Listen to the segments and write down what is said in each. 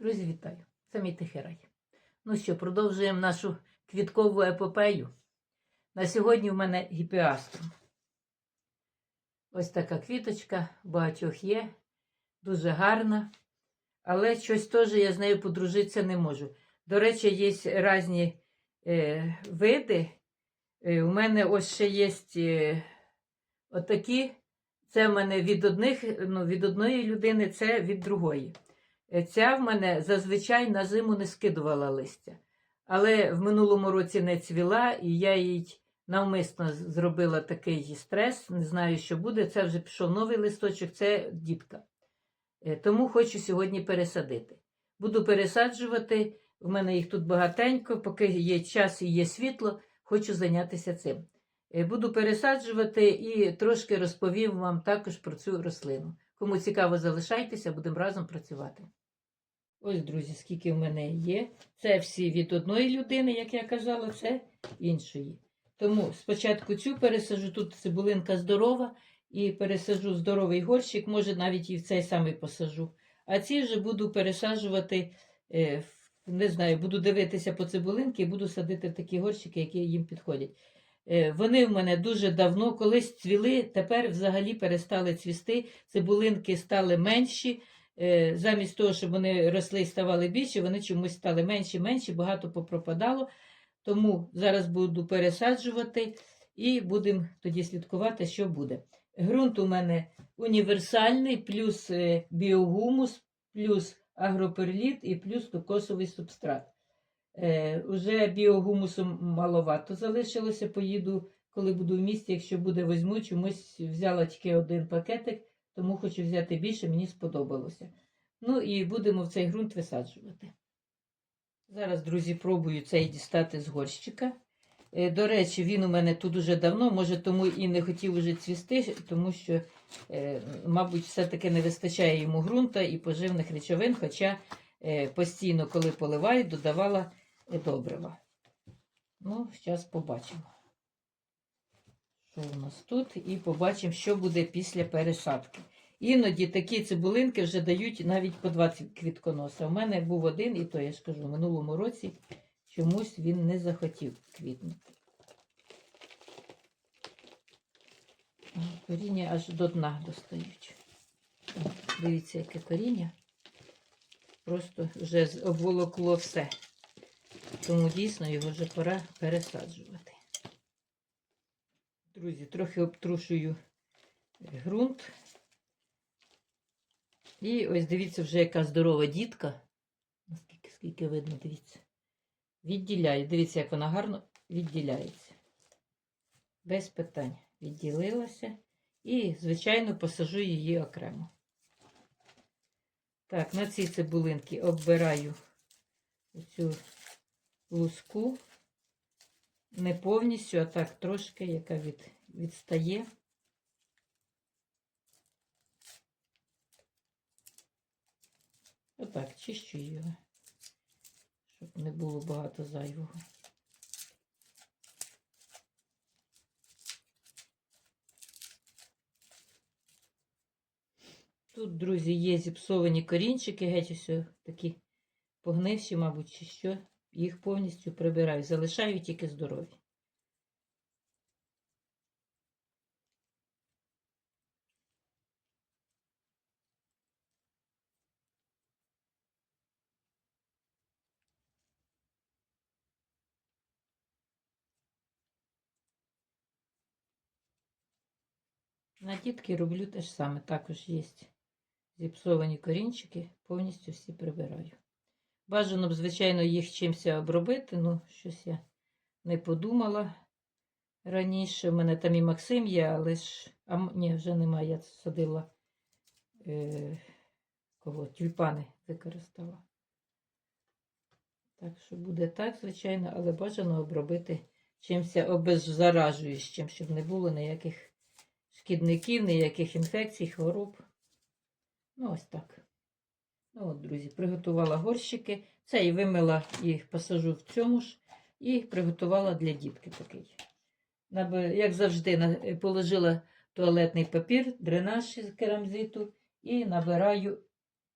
Друзі, вітаю! Це мій тихий рай. Ну що, продовжуємо нашу квіткову епопею. На сьогодні в мене гіпіаструм. Ось така квіточка, багатьох є, дуже гарна. Але щось теж я з нею подружитися не можу. До речі, є різні е, види. Е, у мене ось ще є е, отакі. Це в мене від одних, ну, від одної людини, це від другої. Ця в мене зазвичай на зиму не скидувала листя. Але в минулому році не цвіла, і я їй навмисно зробила такий стрес. Не знаю, що буде. Це вже пішов новий листочок, це дітка. Е, Тому хочу сьогодні пересадити. Буду пересаджувати. В мене їх тут багатенько, поки є час і є світло, хочу зайнятися цим. Е, Буду пересаджувати і трошки розповім вам також про цю рослину. Кому цікаво, залишайтеся, будемо разом працювати. Ось, друзі, скільки в мене є. Це всі від одної людини, як я казала, це іншої. Тому спочатку цю пересажу, тут цибулинка здорова, і пересажу здоровий горщик, може навіть і в цей самий посажу. А ці вже буду пересаджувати, е, не знаю, буду дивитися по цибулинки і буду садити в такі горщики, які їм підходять. Е, Вони в мене дуже давно колись цвіли, тепер взагалі перестали цвісти. Цибулинки стали менші. Е, Замість того, щоб вони росли і ставали більші, вони чомусь стали менші, менші, багато попропадало. Тому зараз буду пересаджувати і будемо тоді слідкувати, що буде. Ґрунт у мене універсальний, плюс е, біогумус, плюс агроперліт і плюс кокосовий субстрат. Е, уже біогумусу маловато залишилося. Поїду, коли буду в місті. Якщо буде, візьму. Чомусь взяла тільки один пакетик, тому хочу взяти більше, мені сподобалося. Ну і будемо в цей ґрунт висаджувати. Зараз, друзі, пробую цей дістати з горщика. Е, До речі, він у мене тут уже давно, може, тому і не хотів уже цвісти, тому що, е, мабуть, все-таки не вистачає йому ґрунта і поживних речовин, хоча е, постійно, коли поливаю, додавала добрива. Ну, зараз побачимо, що у нас тут, і побачимо, що буде після пересадки. Іноді такі цибулинки вже дають навіть по 20 квітконоса. У мене був один, і то я ж кажу, в минулому році чомусь він не захотів квітнути. Коріння аж до дна достають. Дивіться, яке коріння. Просто вже обволокло все. Тому дійсно його вже пора пересаджувати. Друзі, трохи обтрушую ґрунт. І ось дивіться, вже яка здорова дітка. Наскільки скільки видно, дивіться. Відділяю. Дивіться, як вона гарно відділяється. Без питань. Відділилася. І, звичайно, посажу її окремо. Так, на цій цибулинки оббираю цю луску. Не повністю, а так трошки, яка від, відстає. Отак, чищу його, щоб не було багато зайвого. Тут, друзі, є зіпсовані корінчики, геть ось такі погнивші, мабуть, чи що. Їх повністю прибираю. Залишаю тільки здорові. На роблю те ж саме. Також є зіпсовані корінчики, повністю всі прибираю. Бажано б, звичайно, їх чимось обробити, ну, щось я не подумала раніше. У мене там і Максим є, але ж. А ні, вже немає. Я садила е, кого? Тюльпани використала. Так що буде так, звичайно, але бажано обробити чимось обеззаражуючим, щоб не було ніяких шкідників, ніяких інфекцій, хвороб. Ну, ось так. Ну, от, друзі, приготувала горщики. Це і вимила і посажу в цьому ж, і приготувала для дітки такий. Як завжди, положила туалетний папір, дренаж з керамзиту і набираю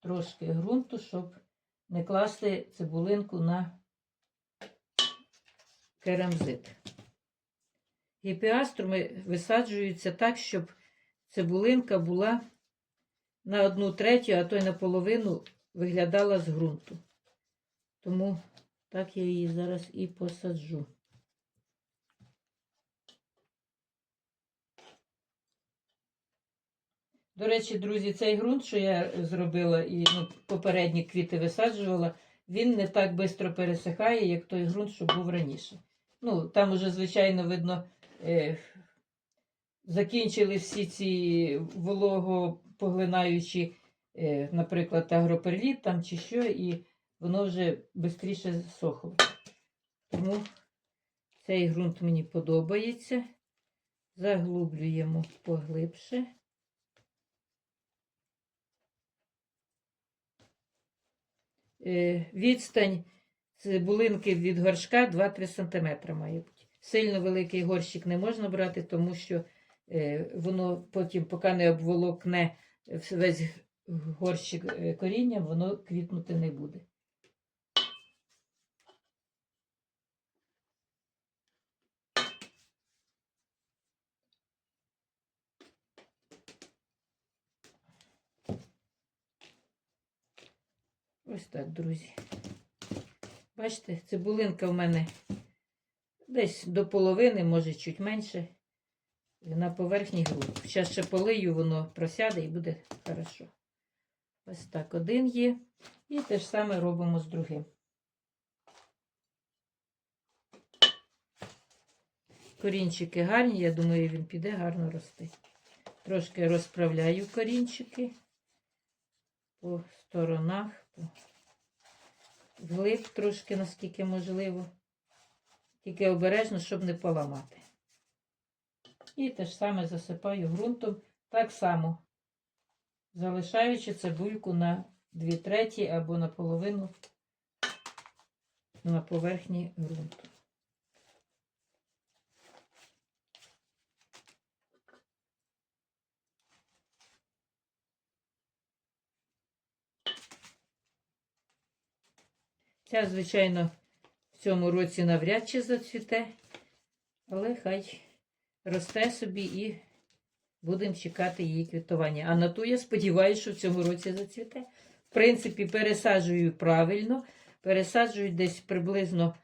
трошки ґрунту, щоб не класти цибулинку на керамзит. Гіпіаструми висаджуються так, щоб цибулинка була на одну третю, а то й на половину виглядала з ґрунту. Тому так я її зараз і посаджу. До речі, друзі, цей ґрунт, що я зробила і ну, попередні квіти висаджувала, він не так швидко пересихає, як той ґрунт, що був раніше. Ну, там уже, звичайно, видно, е, закінчили всі ці вологопоглинаючі, е, наприклад, агроперліт там чи що, і воно вже швидше сохло. Тому цей ґрунт мені подобається. Заглублюємо поглибше. Е, Відстань цибулинки від горшка 2-3 см має бути. Сильно великий горщик не можна брати, тому що е, воно потім, поки не обволокне весь горщик е, корінням, воно квітнути не буде. Ось так, друзі. Бачите, цибулинка в мене десь до половини, може чуть менше, на поверхні груд. Зараз ще полию, воно просяде і буде хорошо. Ось так один є. І те ж саме робимо з другим. Корінчики гарні, я думаю, він піде гарно рости. Трошки розправляю корінчики по сторонах, вглиб трошки, наскільки можливо. Тільки обережно, щоб не поламати. І те ж саме засипаю ґрунтом, так само, залишаючи цибульку на 2 треті або на половину на поверхні ґрунту. Ця, звичайно, цьому році навряд чи зацвіте, але хай росте собі і будемо чекати її квітування. А на ту я сподіваюся, що в цьому році зацвіте. В принципі, пересаджую правильно. Пересаджую десь приблизно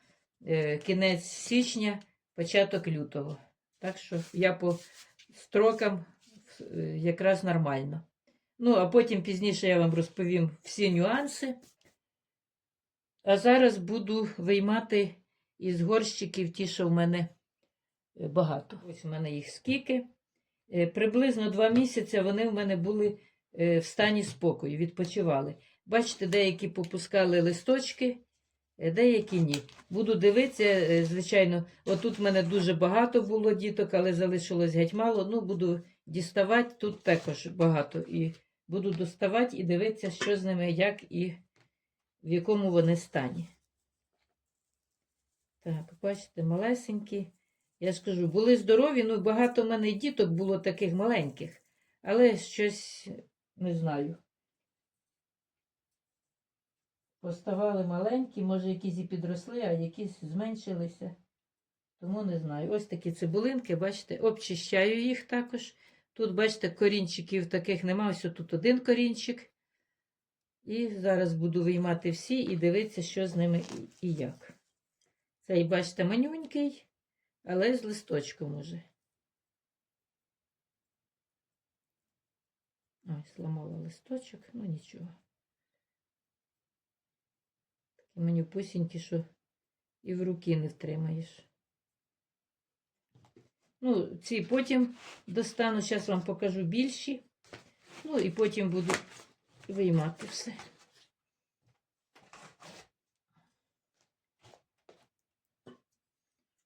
е, кінець січня, початок лютого. Так що я по строкам е, якраз нормально. Ну, а потім пізніше я вам розповім всі нюанси. А зараз буду виймати із горщиків ті, що в мене е, багато. Ось у мене їх скільки. Е, Приблизно два місяці вони в мене були е, в стані спокою, відпочивали. Бачите, деякі попускали листочки, деякі ні. Буду дивитися, звичайно, отут в мене дуже багато було діток, але залишилось геть мало. Ну, буду діставати, тут також багато. І буду доставати і дивитися, що з ними, як і в якому вони стані. Так, бачите, малесенькі. Я ж кажу, були здорові, ну багато в мене діток було таких маленьких, але щось не знаю. Поставали маленькі, може, якісь і підросли, а якісь зменшилися. Тому не знаю. Ось такі цибулинки, бачите, обчищаю їх також. Тут, бачите, корінчиків таких нема. Ось тут один корінчик. І зараз буду виймати всі і дивитися, що з ними і як. Цей, бачите, манюнький, але з листочком уже. Ой, зламала листочок, ну нічого. Такі манюпусінькі, що і в руки не втримаєш. Ну, ці потім достану, зараз вам покажу більші. Ну і потім буду виймати все.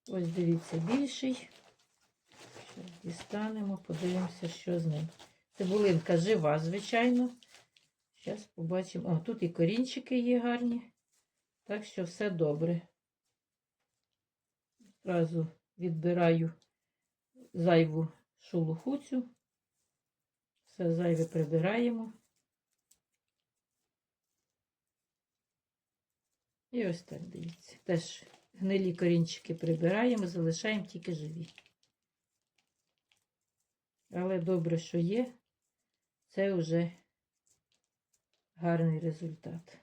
Ось дивіться більший. Дістанемо, подивимося, що з ним. Цибулинка жива, звичайно. Зараз побачимо. О, тут і корінчики є гарні. Так що все добре. Зразу відбираю зайву шелуху цю. Все зайве прибираємо. І ось так дивіться. Теж гнилі корінчики прибираємо, залишаємо тільки живі. Але добре, що є, це вже гарний результат.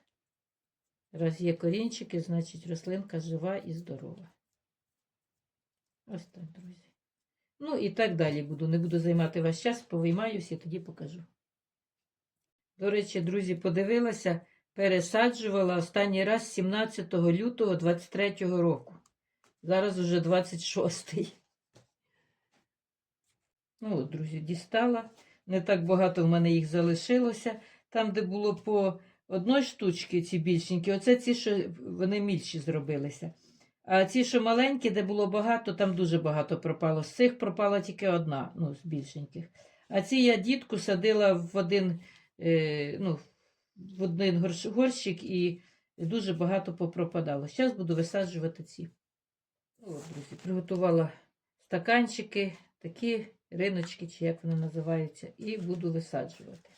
Раз є корінчики, значить рослинка жива і здорова. Ось так, друзі. Ну і так далі буду. Не буду займати ваш час, повиймаюся і тоді покажу. До речі, друзі, подивилася, пересаджувала останній раз 17 лютого 23 року. Зараз уже 26. Ну, от, друзі, дістала. Не так багато в мене їх залишилося. Там, де було по одної штучки, ці більшенькі, оце ці, що вони мільші зробилися. А ці, що маленькі, де було багато, там дуже багато пропало. З цих пропала тільки одна, ну, з більшеньких. А ці я дітку садила в один, е, ну, в один горщик і дуже багато попропадало. Зараз буду висаджувати ці. О, друзі, приготувала стаканчики, такі риночки, чи як вони називаються, і буду висаджувати.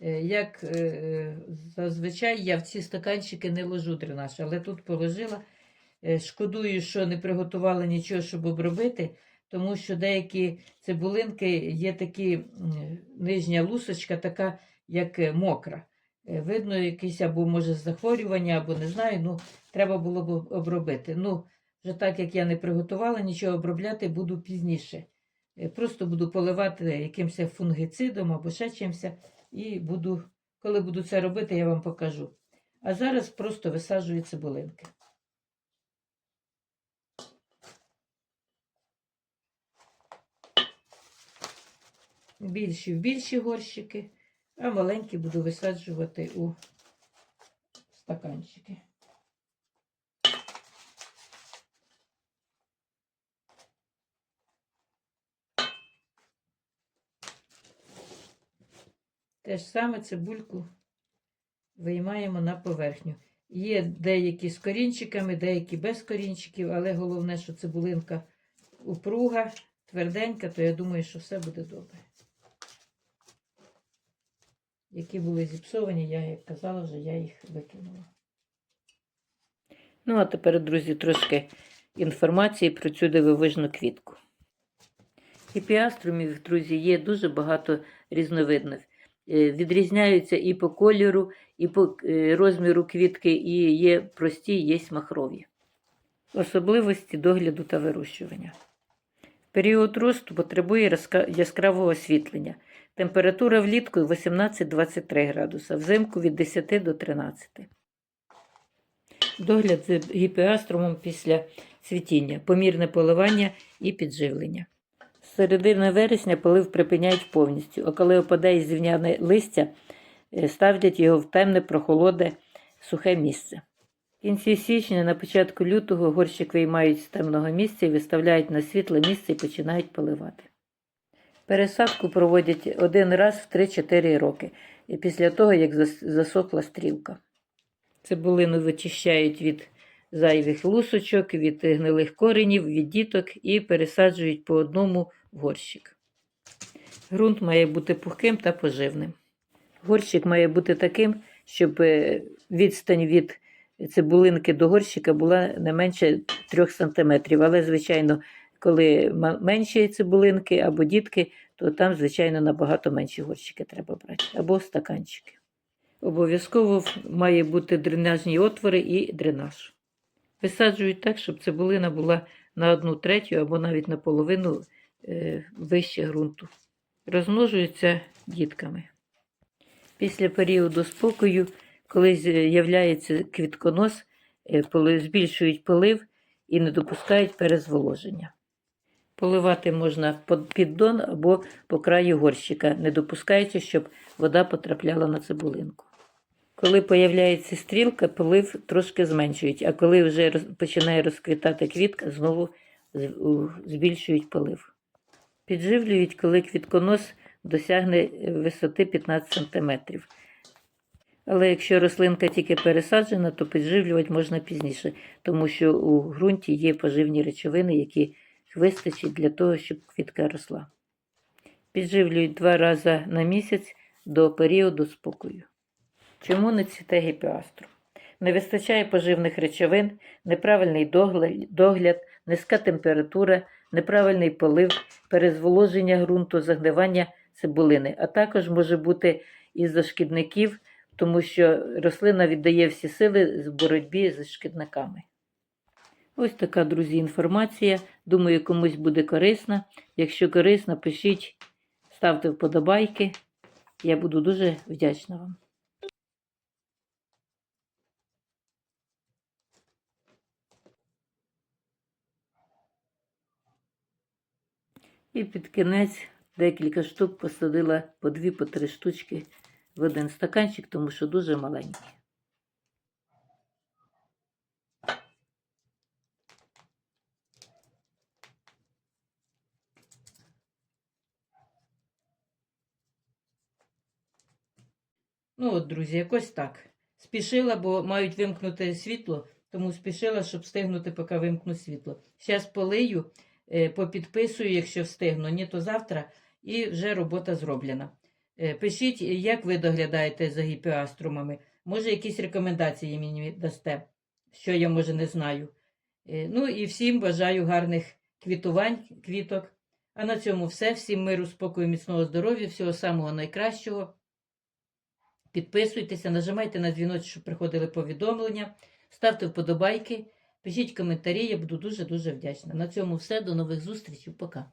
Е, Як е, зазвичай я в ці стаканчики не ложу дренаж, але тут положила. Е, Шкодую, що не приготувала нічого, щоб обробити, тому що деякі цибулинки є такі нижня лусочка, така, як мокра. Е, Видно, якесь або може захворювання, або не знаю. Ну, треба було б обробити. Ну, вже так як я не приготувала, нічого обробляти буду пізніше. Е, Просто буду поливати якимось фунгицидом або ще чимось, і буду, коли буду це робити, я вам покажу. А зараз просто висаджую цибулинки. Більші в більші горщики, а маленькі буду висаджувати у стаканчики. Те ж саме цибульку виймаємо на поверхню. Є деякі з корінчиками, деякі без корінчиків, але головне, що цибулинка упруга, тверденька, то я думаю, що все буде добре. Які були зіпсовані, я, як казала, вже я їх викинула. Ну, а тепер, друзі, трошки інформації про цю дивовижну квітку. Хіпіаструмів, друзі, є дуже багато різновидних. Е, Відрізняються і по кольору, і по е, розміру квітки, і є прості, є махрові. Особливості догляду та вирощування. Період росту потребує яскравого освітлення. Температура влітку 18-23 градуса, взимку від 10 до 13. Догляд за гіпеаструмом після цвітіння, помірне поливання і підживлення. З середини вересня полив припиняють повністю, а коли опадає зівняне листя, е, ставлять його в темне, прохолоде, сухе місце. В кінці січня, на початку лютого горщик виймають з темного місця і виставляють на світле місце і починають поливати. Пересадку проводять один раз в 3-4 роки, і після того, як зас- засохла стрілка. Цибулину вичищають від зайвих лусочок, від гнилих коренів, від діток і пересаджують по одному в горщик. Ґрунт має бути пухким та поживним. Горщик має бути таким, щоб е, відстань від цибулинки до горщика була не менше 3 см. Але, звичайно, коли менші цибулинки або дітки, то там, звичайно, набагато менші горщики треба брати, або стаканчики. Обов'язково має бути дренажні отвори і дренаж. Висаджують так, щоб цибулина була на одну третю або навіть на половину е, вище ґрунту. Розмножуються дітками. Після періоду спокою, коли з'являється квітконос, е, збільшують полив і не допускають перезволоження. Поливати можна под піддон або по краю горщика, не допускаючи, щоб вода потрапляла на цибулинку. Коли появляється стрілка, полив трошки зменшують, а коли вже починає розквітати квітка, знову збільшують полив. Підживлюють, коли квітконос досягне висоти 15 см. Але якщо рослинка тільки пересаджена, то підживлювати можна пізніше, тому що у ґрунті є поживні речовини, які вистачить для того, щоб квітка росла. Підживлюють два рази на місяць до періоду спокою. Чому не цвіте гіпіастру? не вистачає поживних речовин, неправильний догляд, низька температура, неправильний полив, перезволоження ґрунту, загнивання цибулини, а також може бути із-за шкідників, тому що рослина віддає всі сили в боротьбі з шкідниками. Ось така, друзі, інформація. Думаю, комусь буде корисна. Якщо корисна, пишіть, ставте вподобайки. Я буду дуже вдячна вам. І під кінець декілька штук посадила по дві, по три штучки в один стаканчик, тому що дуже маленькі. От, друзі, якось так. Спішила, бо мають вимкнути світло, тому спішила, щоб встигнути, поки вимкну світло. Зараз полию, е, попідписую, якщо встигну, ні то завтра, і вже робота зроблена. Е, Пишіть, як ви доглядаєте за гіпіаструмами. Може, якісь рекомендації мені дасте, що я, може, не знаю. Е, Ну і всім бажаю гарних квітувань, квіток. А на цьому все. Всім миру, спокою, міцного здоров'я, всього самого найкращого. Підписуйтеся, нажимайте на дзвіночок, щоб приходили повідомлення, ставте вподобайки, пишіть коментарі, я буду дуже-дуже вдячна. На цьому все. До нових зустрічей. Пока.